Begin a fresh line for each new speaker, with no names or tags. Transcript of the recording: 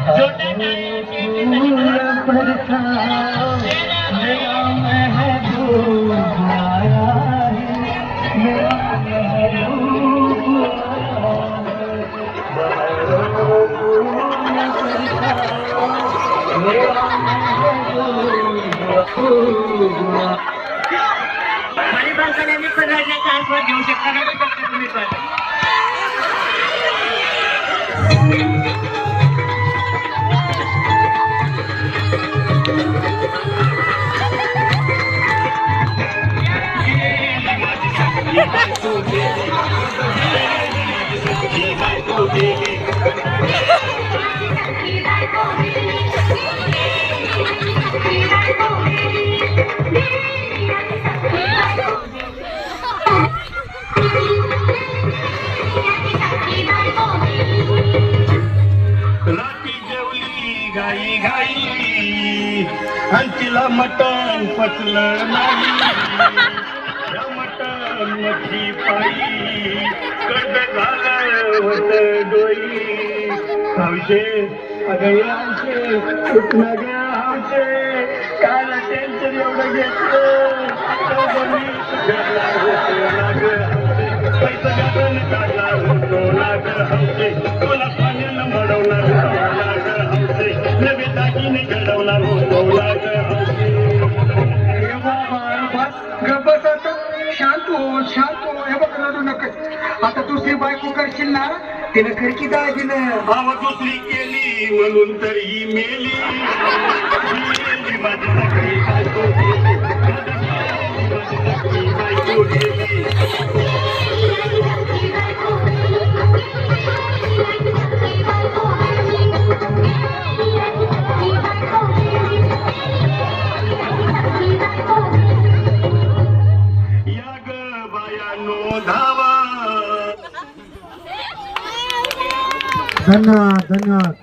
छोटा टायर शेती
पड़ता मेरा महबूब आया है मेरा महबूब मेरा महबूब
आणि बालकांनी पण राजाचा आस्वाद घेऊ शकता ना तुम्ही पण
राती जेवली गाई गाई आणि तिला मटण पचलं नाही. आमचे अगं आमचे नगे आमचे. काय टेन्शन एवढं घेतलं? तर पैसा घालून काढला होतो तुला पाण्यानं मडवणार होतो नवे दागिने घडवणार होतो
शांत हो शांत हो. हे बघ रडू नका आता दुसरी बायको करशील ना तिनं खरकी दागिनं
भाव दुसरी केली म्हणून तर ही मेली मेली माझी सगळी बायको गेली. माझी सगळी बायको गेली. या ग बायानो धावा
धन्यवाद धन्यवाद